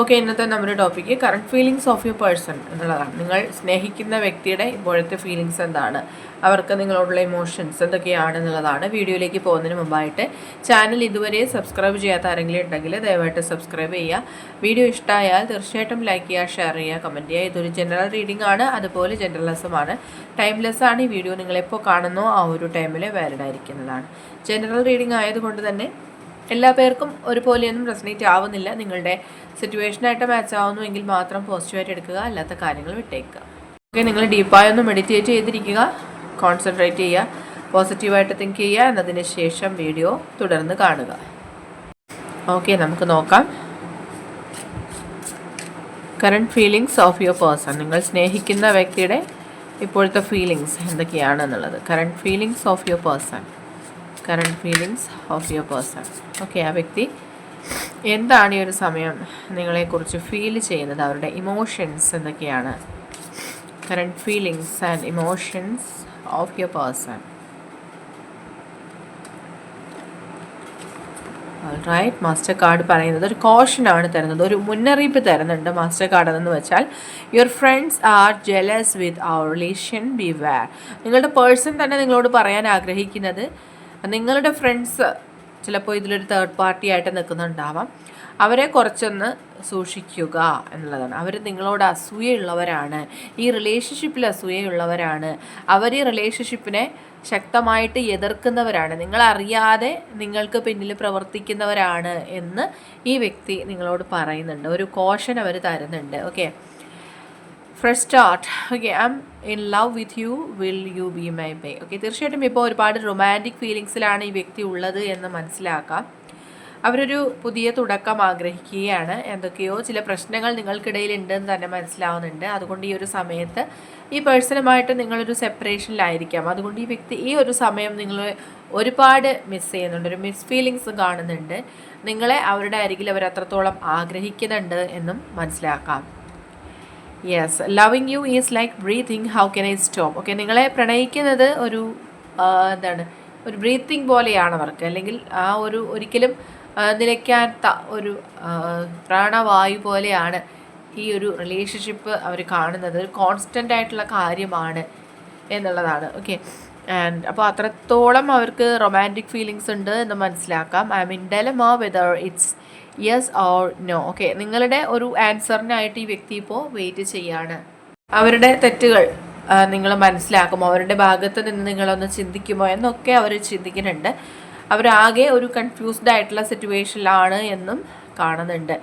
Okay ഇന്നത്തെ നമ്മുടെ topic current feelings of you person എന്നുള്ളതാണ്. നിങ്ങൾ സ്നേഹിക്കുന്ന വ്യക്തിയുടെ ഇപ്പോഴത്തെ ഫീലിങ്സ് എന്താണ്? അവർക്ക് നിങ്ങളോടുള്ള ഇമോഷൻസ് എന്തൊക്കെയാണ് എന്നുള്ളതാണ് വീഡിയോയിലേക്ക് പോകുന്നതിന് മുമ്പായിട്ട് ചാനൽ ഇതുവരെ സബ്സ്ക്രൈബ് ചെയ്യാത്ത ആരെങ്കിലും ഉണ്ടെങ്കിൽ ദയവായിട്ട് സബ്സ്ക്രൈബ് ചെയ്യുക. വീഡിയോ ഇഷ്ടമായാൽ തീർച്ചയായിട്ടും ലൈക്ക് ചെയ്യുക ഷെയർ ചെയ്യുക കമന്റ് ചെയ്യുക. ഇതൊരു ജനറൽ റീഡിംഗ് ആണ്. അതുപോലെ ജനറലിസമാണ് ടൈംലെസ് ആണ്. ഈ വീഡിയോ നിങ്ങളെപ്പോൾ കാണുന്നോ ആ ഒരു ടൈമിൽ വാലിഡ് ആയിരിക്കുന്നതാണ്. ജനറൽ റീഡിംഗ് ആയതുകൊണ്ട് തന്നെ എല്ലാ പേർക്കും ഒരുപോലെയൊന്നും റെസനേറ്റ് ആവുന്നില്ല. നിങ്ങളുടെ സിറ്റുവേഷനായിട്ട് മാച്ച് ആവുന്നുവെങ്കിൽ മാത്രം പോസിറ്റീവായിട്ട് എടുക്കുക അല്ലാത്ത കാര്യങ്ങൾ വിട്ടേക്കുക. ഓക്കെ നിങ്ങൾ ഡീപ്പായി ഒന്ന് മെഡിറ്റേറ്റ് ചെയ്തിരിക്കുക കോൺസെൻട്രേറ്റ് ചെയ്യുക പോസിറ്റീവായിട്ട് തിങ്ക് ചെയ്യുക എന്നതിന് ശേഷം വീഡിയോ തുടർന്ന് കാണുക. ഓക്കെ നമുക്ക് നോക്കാം. Current feelings of your person നിങ്ങൾ സ്നേഹിക്കുന്ന വ്യക്തിയുടെ ഇപ്പോഴത്തെ feelings എന്തൊക്കെയാണെന്നുള്ളത് current feelings of your person current feelings of your person okay ആ വ്യക്തി എന്താണ് ഈ ഒരു സമയം നിങ്ങളെക്കുറിച്ച് ഫീൽ ചെയ്യുന്നത്? അവരുടെ ഇമോഷൻസ് എന്തൊക്കെയാണ്? Current feelings and emotions of your person right master card പറയുന്നത് ഒരു കോഷനാണ് തരുന്നത്. ഒരു മുന്നറിയിപ്പ് തരുന്നുണ്ട് മാസ്റ്റർ കാർഡ് എന്ന് വെച്ചാൽ your friends are jealous with our relation beware നിങ്ങളുടെ പേഴ്സൺ തന്നെ നിങ്ങളോട് പറയാൻ ആഗ്രഹിക്കുന്നത് നിങ്ങളുടെ ഫ്രണ്ട്സ് ചിലപ്പോൾ ഇതിലൊരു തേർഡ് പാർട്ടി ആയിട്ട് നിൽക്കുന്നുണ്ടാവാം. അവരെ കുറച്ചൊന്ന് സൂക്ഷിക്കുക എന്നുള്ളതാണ്. അവർ നിങ്ങളോട് അസൂയുള്ളവരാണ് ഈ റിലേഷൻഷിപ്പിൽ അസൂയുള്ളവരാണ് അവർ ഈ റിലേഷൻഷിപ്പിനെ ശക്തമായിട്ട് എതിർക്കുന്നവരാണ്. നിങ്ങളറിയാതെ നിങ്ങൾക്ക് പിന്നിൽ പ്രവർത്തിക്കുന്നവരാണ് എന്ന് ഈ വ്യക്തി നിങ്ങളോട് പറയുന്നുണ്ട്. ഒരു കോഷൻ അവർ തരുന്നുണ്ട്. Okay fresh start okay I'm in love with you will you be my bye okay തീർച്ചയായിട്ടും ഇപ്പോൾ ഒരുപാട് റൊമാന്റിക് ഫീലിങ്സിലാണ് ഈ വ്യക്തി ഉള്ളത് എന്ന് മനസ്സിലാക്കാം. അവരൊരു പുതിയ തുടക്കം ആഗ്രഹിക്കുകയാണ്. എന്തൊക്കെയോ ചില പ്രശ്നങ്ങൾ നിങ്ങൾക്കിടയിൽ ഉണ്ടെന്ന് തന്നെ മനസ്സിലാവുന്നുണ്ട്. അതുകൊണ്ട് ഈ ഒരു സമയത്ത് ഈ പേഴ്സണുമായിട്ട് നിങ്ങളൊരു സെപ്പറേഷനിലായിരിക്കാം അതുകൊണ്ട് ഈ വ്യക്തി ഈ ഒരു സമയം നിങ്ങൾ ഒരുപാട് മിസ് ചെയ്യുന്നുണ്ട്. ഒരു മിസ് ഫീലിങ്സ് കാണുന്നുണ്ട്. നിങ്ങളെ അവരുടെ അരികിൽ അവർ അത്രത്തോളം ആഗ്രഹിക്കുന്നുണ്ട് എന്നും മനസ്സിലാക്കാം. Yes loving you is like breathing how can I stop okay നിങ്ങളെ പ്രണയിക്കുന്നത് ഒരു എന്താണ്? ഒരു ബ്രീത്തിങ് പോലെയാണ് അവർക്ക്. അല്ലെങ്കിൽ ആ ഒരു ഒരിക്കലും നിലയ്ക്കാത്ത ഒരു പ്രാണവായു പോലെയാണ് ഈ ഒരു റിലേഷൻഷിപ്പ് അവർ കാണുന്നത്. ഒരു കോൺസ്റ്റന്റ് ആയിട്ടുള്ള കാര്യമാണ് എന്നുള്ളതാണ്. ഓക്കെ ആൻഡ് അപ്പോൾ അത്രത്തോളം അവർക്ക് റൊമാന്റിക് ഫീലിങ്സ് ഉണ്ട് എന്ന് മനസ്സിലാക്കാം. I mean dilemma whether it's yes or no okay നിങ്ങളുടെ ഒരു ആൻസറിനായിട്ട് ഈ വ്യക്തി ഇപ്പോൾ വെയിറ്റ് ചെയ്യാണ്. അവരുടെ തെറ്റുകൾ നിങ്ങൾ മനസ്സിലാക്കുമോ? അവരുടെ ഭാഗത്ത് നിന്ന് നിങ്ങളൊന്ന് ചിന്തിക്കുമോ? എന്നൊക്കെ അവർ ചിന്തിക്കുന്നുണ്ട്. അവരാകെ ഒരു കൺഫ്യൂസ്ഡ് ആയിട്ടുള്ള സിറ്റുവേഷനിലാണ് എന്നും കാണുന്നുണ്ട്.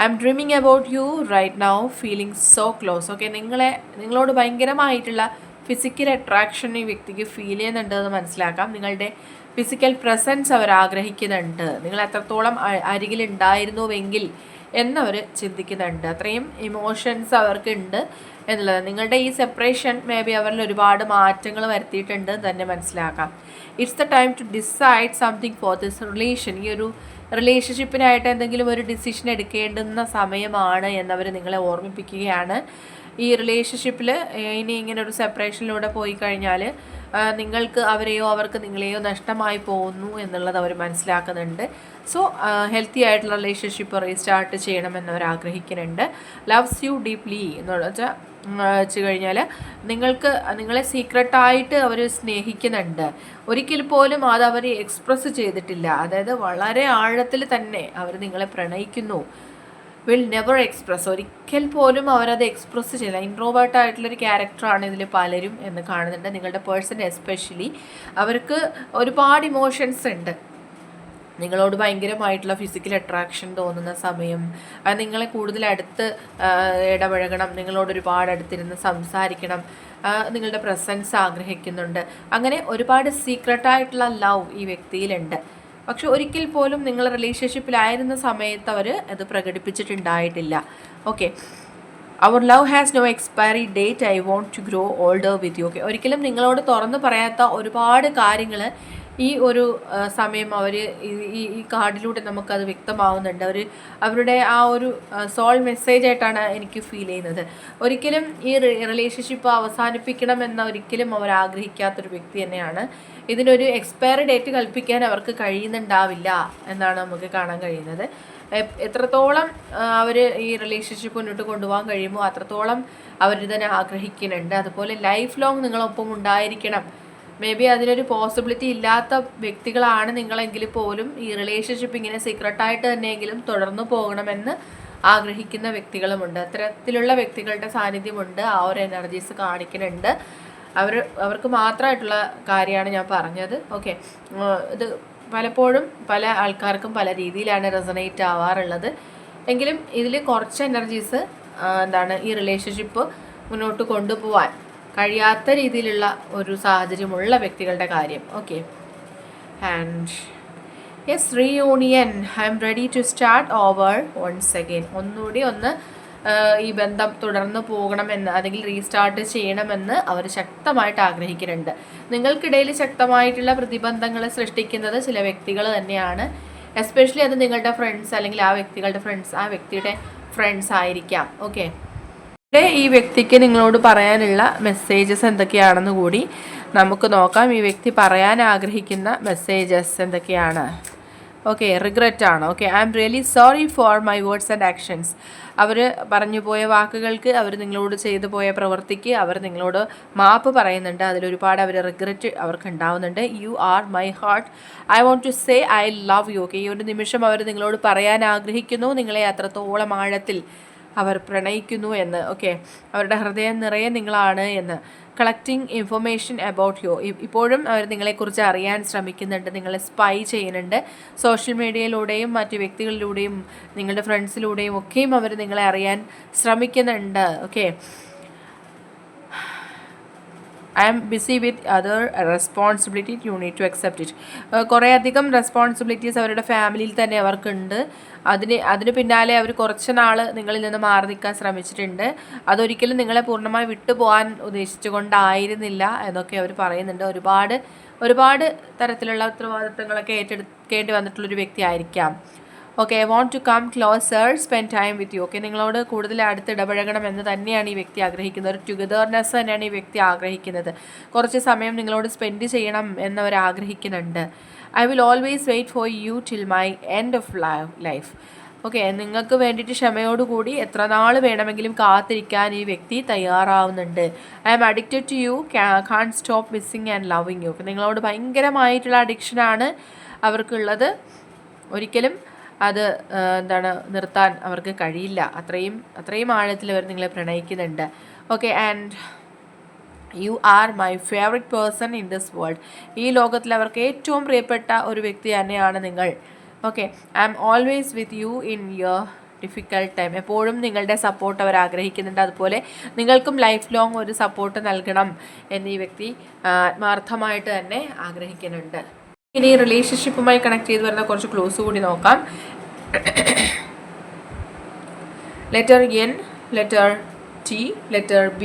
I'm dreaming about you right now feeling so close okay നിങ്ങളെ നിങ്ങളോട് ഭയങ്കരമായിട്ടുള്ള ഫിസിക്കൽ അട്രാക്ഷൻ ഈ വ്യക്തിക്ക് ഫീൽ ചെയ്യുന്നുണ്ടെന്ന് മനസ്സിലാക്കാം. നിങ്ങളുടെ ഫിസിക്കൽ പ്രസൻസ് അവർ ആഗ്രഹിക്കുന്നുണ്ട്. നിങ്ങൾ എത്രത്തോളം അരികിൽ ഉണ്ടായിരുന്നുവെങ്കിൽ എന്നവർ ചിന്തിക്കുന്നുണ്ട്. അത്രയും ഇമോഷൻസ് അവർക്കുണ്ട് എന്നുള്ളത്. നിങ്ങളുടെ ഈ സെപ്പറേഷൻ മേ ബി അവരിൽ ഒരുപാട് മാറ്റങ്ങൾ വരുത്തിയിട്ടുണ്ട് തന്നെ മനസ്സിലാക്കാം. It's the time to decide something for this relation ഈ ഒരു റിലേഷൻഷിപ്പിനായിട്ട് എന്തെങ്കിലും ഒരു ഡിസിഷൻ എടുക്കേണ്ടുന്ന സമയമാണ് എന്നവർ നിങ്ങളെ ഓർമ്മിപ്പിക്കുകയാണ്. ഈ റിലേഷൻഷിപ്പിൽ ഇനി ഇങ്ങനെ ഒരു സെപ്പറേഷനിലൂടെ പോയി കഴിഞ്ഞാൽ നിങ്ങൾക്ക് അവരെയോ അവർക്ക് നിങ്ങളെയോ നഷ്ടമായി പോകുന്നു എന്നുള്ളത് അവർ മനസ്സിലാക്കുന്നുണ്ട്. സോ ഹെൽത്തി ആയിട്ടുള്ള റിലേഷൻഷിപ്പ് റീസ്റ്റാർട്ട് ചെയ്യണമെന്ന് അവർ ആഗ്രഹിക്കുന്നുണ്ട്. ലവ്സ് യു ഡീപ്ലി എന്നുള്ള വെച്ചാൽ വെച്ച് കഴിഞ്ഞാൽ നിങ്ങൾക്ക് നിങ്ങളെ സീക്രട്ടായിട്ട് അവർ സ്നേഹിക്കുന്നുണ്ട്. ഒരിക്കൽ പോലും അത് അവർ എക്സ്പ്രസ് ചെയ്തിട്ടില്ല. അതായത് വളരെ ആഴത്തിൽ തന്നെ അവർ നിങ്ങളെ പ്രണയിക്കുന്നു. വിൽ നെവർ എക്സ്പ്രസ് ഒരിക്കൽ പോലും അവരത് എക്സ്പ്രസ് ചെയ്യില്ല. ഇൻട്രോവേർട്ട് ആയിട്ടുള്ളൊരു ക്യാരക്ടറാണ് ഇതിൽ പലരും എന്ന് കാണുന്നുണ്ട്. നിങ്ങളുടെ പേഴ്സൺ എസ്പെഷ്യലി അവർക്ക് ഒരുപാട് ഇമോഷൻസ് ഉണ്ട്. നിങ്ങളോട് ഭയങ്കരമായിട്ടുള്ള ഫിസിക്കൽ അട്രാക്ഷൻ തോന്നുന്ന സമയം നിങ്ങളെ കൂടുതൽ അടുത്ത് ഇടപഴകണം നിങ്ങളോട് ഒരുപാട് അടുത്തിരുന്ന് സംസാരിക്കണം നിങ്ങളുടെ പ്രസൻസ് ആഗ്രഹിക്കുന്നുണ്ട്. അങ്ങനെ ഒരുപാട് സീക്രട്ടായിട്ടുള്ള ലവ് ഈ വ്യക്തിയിലുണ്ട്. പക്ഷെ ഒരിക്കൽ പോലും നിങ്ങൾ റിലേഷൻഷിപ്പിലായിരുന്ന സമയത്ത് അവർ അത് പ്രകടിപ്പിച്ചിട്ടുണ്ടായിട്ടില്ല. Okay our love has no expiry date I want to grow older with you okay ഒരിക്കലും നിങ്ങളോട് തുറന്നു പറയാത്ത ഒരുപാട് കാര്യങ്ങൾ ഈ ഒരു സമയം അവർ ഈ ഈ കാർഡിലൂടെ നമുക്കത് വ്യക്തമാവുന്നുണ്ട്. അവർ അവരുടെ ആ ഒരു സോൾ മെസ്സേജ് ആയിട്ടാണ് എനിക്ക് ഫീൽ ചെയ്യുന്നത്. ഒരിക്കലും ഈ റിലേഷൻഷിപ്പ് അവസാനിപ്പിക്കണം എന്ന ഒരിക്കലും അവർ ആഗ്രഹിക്കാത്തൊരു വ്യക്തി തന്നെയാണ്. ഇതിനൊരു എക്സ്പയറി ഡേറ്റ് കൽപ്പിക്കാൻ അവർക്ക് കഴിയുന്നുണ്ടാവില്ല എന്നാണ് നമുക്ക് കാണാൻ കഴിയുന്നത്. എത്രത്തോളം അവർ ഈ റിലേഷൻഷിപ്പ് മുന്നോട്ട് കൊണ്ടുപോകാൻ കഴിയുമോ അത്രത്തോളം അവർ തന്നെ ആഗ്രഹിക്കുന്നുണ്ട്. അതുപോലെ ലൈഫ് ലോങ് നിങ്ങളൊപ്പം ഉണ്ടായിരിക്കണം. മേ ബി അതിനൊരു പോസിബിലിറ്റി ഇല്ലാത്ത വ്യക്തികളാണ് നിങ്ങളെങ്കിൽ പോലും ഈ റിലേഷൻഷിപ്പ് ഇങ്ങനെ സീക്രട്ടായിട്ട് തന്നെയെങ്കിലും തുടർന്നു പോകണമെന്ന് ആഗ്രഹിക്കുന്ന വ്യക്തികളുമുണ്ട്. അത്തരത്തിലുള്ള വ്യക്തികളുടെ സാന്നിധ്യമുണ്ട്. ആ ഒരു എനർജീസ് കാണിക്കുന്നുണ്ട്. അവർ അവർക്ക് മാത്രമായിട്ടുള്ള കാര്യമാണ് ഞാൻ പറഞ്ഞത്. ഓക്കെ ഇത് പലപ്പോഴും പല ആൾക്കാർക്കും പല രീതിയിലാണ് റെസണേറ്റ് ആവാറുള്ളത്. എങ്കിലും ഇതിൽ കുറച്ച് എനർജീസ് എന്താണ് ഈ റിലേഷൻഷിപ്പ് മുന്നോട്ട് കൊണ്ടുപോകാൻ കഴിയാത്ത രീതിയിലുള്ള ഒരു സാഹചര്യമുള്ള വ്യക്തികളുടെ കാര്യം. Okay and yes reunion I'm ready to start over once again ഒന്നുകൂടി ഒന്ന് ഈ ബന്ധം തുടർന്ന് പോകണമെന്ന് അല്ലെങ്കിൽ റീസ്റ്റാർട്ട് ചെയ്യണമെന്ന് അവർ ശക്തമായിട്ട് ആഗ്രഹിക്കുന്നുണ്ട്. നിങ്ങൾക്കിടയിൽ ശക്തമായിട്ടുള്ള പ്രതിബന്ധങ്ങൾ സൃഷ്ടിക്കുന്നത് ചില വ്യക്തികൾ തന്നെയാണ്. എസ്പെഷ്യലി അത് നിങ്ങളുടെ ഫ്രണ്ട്സ് അല്ലെങ്കിൽ ആ വ്യക്തികളുടെ ഫ്രണ്ട്സ് ആ വ്യക്തിയുടെ ഫ്രണ്ട്സ് ആയിരിക്കാം. ഓക്കെ ഈ വ്യക്തിക്ക് നിങ്ങളോട് പറയാനുള്ള മെസ്സേജസ് എന്തൊക്കെയാണെന്ന് കൂടി നമുക്ക് നോക്കാം. ഈ വ്യക്തി പറയാൻ ആഗ്രഹിക്കുന്ന മെസ്സേജസ് എന്തൊക്കെയാണ്? ഓക്കെ റിഗ്രറ്റ് ആണ്. Okay I'm really sorry for my words and actions അവർ പറഞ്ഞു പോയ വാക്കുകൾക്ക് അവർ നിങ്ങളോട് ചെയ്തു പോയ പ്രവൃത്തിക്ക് അവർ നിങ്ങളോട് മാപ്പ് പറയുന്നുണ്ട്. അതിലൊരുപാട് അവർ റിഗ്രറ്റ് അവർക്ക് ഉണ്ടാവുന്നുണ്ട് you are my heart I want to say I love you okay ഈ ഒരു നിമിഷം അവർ നിങ്ങളോട് പറയാൻ ആഗ്രഹിക്കുന്നു. നിങ്ങളെ അത്രത്തോളം ആഴത്തിൽ അവർ പ്രണയിക്കുന്നു എന്ന്. ഓക്കെ അവരുടെ ഹൃദയം നിറയെ നിങ്ങളാണ് എന്ന്. കളക്ടിങ് ഇൻഫർമേഷൻ അബൌട്ട് യു ഇപ്പോഴും അവർ നിങ്ങളെക്കുറിച്ച് അറിയാൻ ശ്രമിക്കുന്നുണ്ട് നിങ്ങളെ സ്പൈ ചെയ്യുന്നുണ്ട്. സോഷ്യൽ മീഡിയയിലൂടെയും മറ്റ് വ്യക്തികളിലൂടെയും നിങ്ങളുടെ ഫ്രണ്ട്സിലൂടെയും ഒക്കെയും അവർ നിങ്ങളെ അറിയാൻ ശ്രമിക്കുന്നുണ്ട്. Okay I'm busy with other responsibility you need to accept it കുറേ അധികം റെസ്പോൺസിബിലിറ്റീസ് അവരുടെ ഫാമിലിയിൽ തന്നെ അവർക്കുണ്ട്. അതിന് അതിന് പിന്നാലെ അവർ കുറച്ച് നാൾ നിങ്ങളിൽ നിന്ന് മാറി നിൽക്കാൻ ശ്രമിച്ചിട്ടുണ്ട്. അതൊരിക്കലും നിങ്ങളെ പൂർണമായി വിട്ടുപോകാൻ ഉദ്ദേശിച്ചുകൊണ്ടായിരുന്നില്ല എന്നൊക്കെ അവർ പറയുന്നുണ്ട്. ഒരുപാട് ഒരുപാട് തരത്തിലുള്ള ഉത്തരവാദിത്തങ്ങളൊക്കെ ഏറ്റെടുക്കേണ്ടി വന്നിട്ടുള്ളൊരു വ്യക്തി ആയിരിക്കാം okay I want to come closer spend time with you okay നിങ്ങളോട് കൂടുതൽ അടുത്ത് ഇടപഴകണം എന്ന് തന്നെയാണ് ഈ വ്യക്തി ആഗ്രഹിക്കുന്നത്. ഒരു ടുഗദർനെസ് തന്നെയാണ് ഈ വ്യക്തി ആഗ്രഹിക്കുന്നത്. കുറച്ച് സമയം നിങ്ങളോട് സ്പെൻഡ് ചെയ്യണം എന്നവർ ആഗ്രഹിക്കുന്നുണ്ട്. I will always wait for you till my end of life okay നിങ്ങൾക്ക് വേണ്ടിയിട്ട് ക്ഷമയോടുകൂടി എത്ര നാൾ വേണമെങ്കിലും കാത്തിരിക്കാൻ ഈ വ്യക്തി തയ്യാറാവുന്നുണ്ട്. I'm addicted to you can't stop missing and loving you നിങ്ങളോട് ഭയങ്കരമായിട്ടുള്ള അഡിക്ഷനാണ് അവർക്കുള്ളത്. ഒരിക്കലും അത് ആ, എന്താണ് നിർത്താൻ അവർക്ക് കഴിയില്ല. അത്രയും അത്രയും ആഴത്തിൽ അവർ നിങ്ങളെ പ്രണയിക്കുന്നുണ്ട്. Okay and you are my favourite person in this world ഈ ലോകത്തിൽ അവർക്ക് ഏറ്റവും പ്രിയപ്പെട്ട ഒരു വ്യക്തി തന്നെയാണ് നിങ്ങൾ. Okay I'm always with you in your difficult time എപ്പോഴും നിങ്ങളുടെ സപ്പോർട്ട് അവർ ആഗ്രഹിക്കുന്നുണ്ട്. അതുപോലെ നിങ്ങൾക്കും ലൈഫ് ലോങ് ഒരു സപ്പോർട്ട് നൽകണം എന്ന് ഈ വ്യക്തി ആത്മാർത്ഥമായിട്ട് തന്നെ ആഗ്രഹിക്കുന്നുണ്ട്. ഇനി റിലേഷൻഷിപ്പുമായി കണക്ട് ചെയ്ത് വരുന്ന കുറച്ച് ക്ലോസ് കൂടി നോക്കാം. Letter N, letter T, letter B,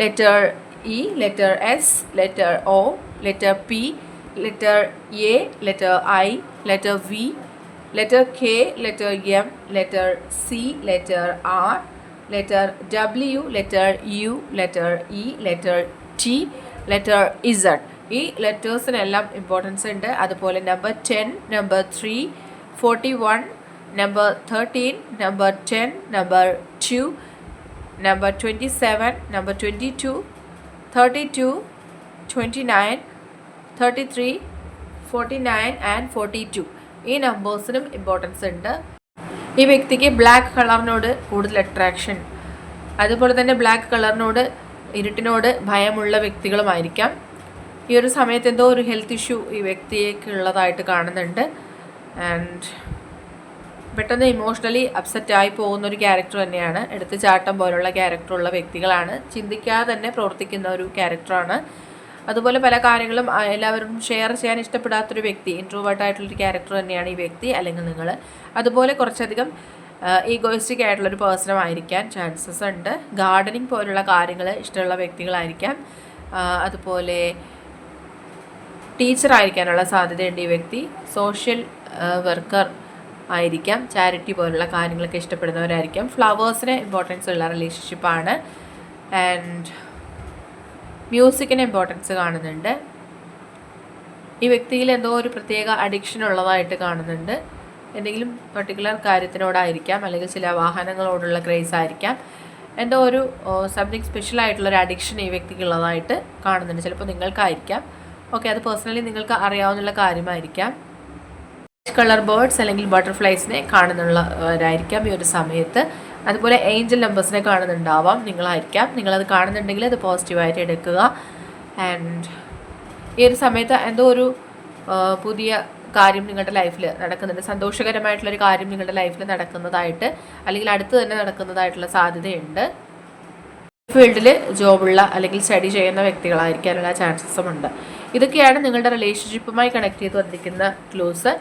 letter E, letter S, letter O, letter P, letter A, letter I, letter V, letter K, letter M, letter C, letter R, letter W, letter U, letter E, letter T, letter Z. ഈ ലെറ്റേഴ്സിനെല്ലാം importance ഉണ്ട് അതുപോലെ number ten number three forty one number thirteen number 10, number 2, number twenty seven number twenty two thirty two twenty nine thirty three forty nine and forty two ഈ നമ്പേഴ്സിനും importance ഉണ്ട്. ഈ വ്യക്തിക്ക് black കളറിനോട് കൂടുതൽ attraction അതുപോലെ തന്നെ ബ്ലാക്ക് കളറിനോട് ഇരുട്ടിനോട് ഭയമുള്ള വ്യക്തികളുമായിരിക്കാം. ഈ ഒരു സമയത്ത് എന്തോ ഒരു ഹെൽത്ത് ഇഷ്യൂ ഈ വ്യക്തിക്ക് ഉള്ളതായിട്ട് കാണുന്നുണ്ട്. ആൻഡ് പെട്ടെന്ന് ഇമോഷണലി അപ്സെറ്റ് ആയി പോകുന്ന ഒരു ക്യാരക്ടർ തന്നെയാണ്. എടുത്ത് ചാട്ടം പോലുള്ള ക്യാരക്ടറുള്ള വ്യക്തികളാണ്. ചിന്തിക്കാതെ തന്നെ പ്രവർത്തിക്കുന്ന ഒരു ക്യാരക്ടറാണ് അതുപോലെ പല കാര്യങ്ങളും എല്ലാവരും ഷെയർ ചെയ്യാൻ ഇഷ്ടപ്പെടാത്തൊരു വ്യക്തി ഇൻട്രോവേർട്ടായിട്ടുള്ളൊരു ക്യാരക്ടർ തന്നെയാണ് ഈ വ്യക്തി അല്ലെങ്കിൽ നിങ്ങൾ അതുപോലെ കുറച്ചധികം ഈഗോയിസ്റ്റിക് ആയിട്ടുള്ളൊരു പേഴ്സണും ആയിരിക്കാൻ ചാൻസസ് ഉണ്ട്. ഗാർഡനിങ് പോലുള്ള കാര്യങ്ങൾ ഇഷ്ടമുള്ള വ്യക്തികളായിരിക്കാം. അതുപോലെ ടീച്ചറായിരിക്കാനുള്ള സാധ്യതയുണ്ട് ഈ വ്യക്തി. സോഷ്യൽ വർക്കർ ആയിരിക്കാം. ചാരിറ്റി പോലുള്ള കാര്യങ്ങളൊക്കെ ഇഷ്ടപ്പെടുന്നവരായിരിക്കാം. ഫ്ലവേഴ്സിന് ഇമ്പോർട്ടൻസ് ഉള്ള റിലേഷൻഷിപ്പാണ് ആൻഡ് മ്യൂസിക്കിന് ഇമ്പോർട്ടൻസ് കാണുന്നുണ്ട്. ഈ വ്യക്തിയിൽ എന്തോ ഒരു പ്രത്യേക അഡിക്ഷൻ ഉള്ളതായിട്ട് കാണുന്നുണ്ട്. എന്തെങ്കിലും പർട്ടിക്കുലർ കാര്യത്തിനോടായിരിക്കാം. അല്ലെങ്കിൽ ചില വാഹനങ്ങളോടുള്ള ക്രേസ് ആയിരിക്കാം. എന്തോ ഒരു സംതിങ് സ്പെഷ്യൽ ആയിട്ടുള്ള ഒരു അഡിക്ഷൻ ഈ വ്യക്തിക്ക് ഉള്ളതായിട്ട് കാണുന്നുണ്ട്. ചിലപ്പോൾ നിങ്ങൾക്കായിരിക്കാം. ഓക്കെ അത് പേഴ്സണലി നിങ്ങൾക്ക് അറിയാവുന്ന കാര്യമായിരിക്കാം. കളർ ബേർഡ്സ് അല്ലെങ്കിൽ ബട്ടർഫ്ലൈസിനെ കാണുന്നുള്ളവരായിരിക്കാം ഈ ഒരു സമയത്ത്. അതുപോലെ ഏഞ്ചൽ നമ്പേഴ്സിനെ കാണുന്നുണ്ടാവാം. നിങ്ങളായിരിക്കാം. നിങ്ങളത് കാണുന്നുണ്ടെങ്കിൽ അത് പോസിറ്റീവായിട്ട് എടുക്കുക. ആൻഡ് ഈ ഒരു സമയത്ത് എന്തോ ഒരു പുതിയ കാര്യം നിങ്ങളുടെ ലൈഫിൽ നടക്കുന്നുണ്ട്. സന്തോഷകരമായിട്ടുള്ളൊരു കാര്യം നിങ്ങളുടെ ലൈഫിൽ നടക്കുന്നതായിട്ട് അല്ലെങ്കിൽ അടുത്ത് തന്നെ നടക്കുന്നതായിട്ടുള്ള സാധ്യതയുണ്ട്. ഫീൽഡിൽ ജോബുള്ള അല്ലെങ്കിൽ സ്റ്റഡി ചെയ്യുന്ന വ്യക്തികളായിരിക്കാനുള്ള ചാൻസസും ഉണ്ട് ഇതൊക്കെയാണ് നിങ്ങളുടെ റിലേഷൻഷിപ്പുമായി കണക്ട് ചെയ്ത് വന്നിരിക്കുന്ന ക്ലൂസ്.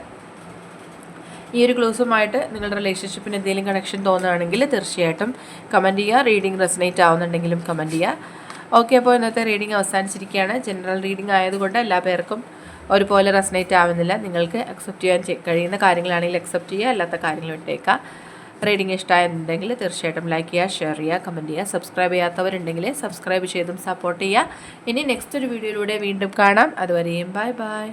ഈ ഒരു ക്ലൂസുമായിട്ട് നിങ്ങളുടെ റിലേഷൻഷിപ്പിന് എന്തെങ്കിലും കണക്ഷൻ തോന്നുകയാണെങ്കിൽ തീർച്ചയായിട്ടും കമന്റ് ചെയ്യുക. റീഡിംഗ് റെസനേറ്റ് ആവുന്നുണ്ടെങ്കിലും കമന്റ് ചെയ്യുക. ഓക്കെ അപ്പോൾ ഇന്നത്തെ റീഡിംഗ് അവസാനിച്ചിരിക്കുകയാണ്. ജനറൽ റീഡിംഗ് ആയതുകൊണ്ട് എല്ലാ പേർക്കും ഒരുപോലെ റെസനേറ്റ് ആവുന്നില്ല. നിങ്ങൾക്ക് അക്സെപ്റ്റ് ചെയ്യാൻ കഴിയുന്ന കാര്യങ്ങളാണെങ്കിൽ അക്സെപ്റ്റ് ചെയ്യുക. അല്ലാത്ത കാര്യങ്ങൾ വിട്ടേക്കുക. റീഡിംഗ് ഇഷ്ടമായിട്ടുണ്ടെങ്കിൽ തീർച്ചയായിട്ടും ലൈക്ക് ചെയ്യുക ഷെയർ ചെയ്യുക കമന്റ് ചെയ്യുക. സബ്സ്ക്രൈബ് ചെയ്യാത്തവരുണ്ടെങ്കിൽ സബ്സ്ക്രൈബ് ചെയ്തും സപ്പോർട്ട് ചെയ്യുക. ഇനി നെക്സ്റ്റ് ഒരു വീഡിയോയിലൂടെ വീണ്ടും കാണാം. അതുവരെയും ബൈ ബൈ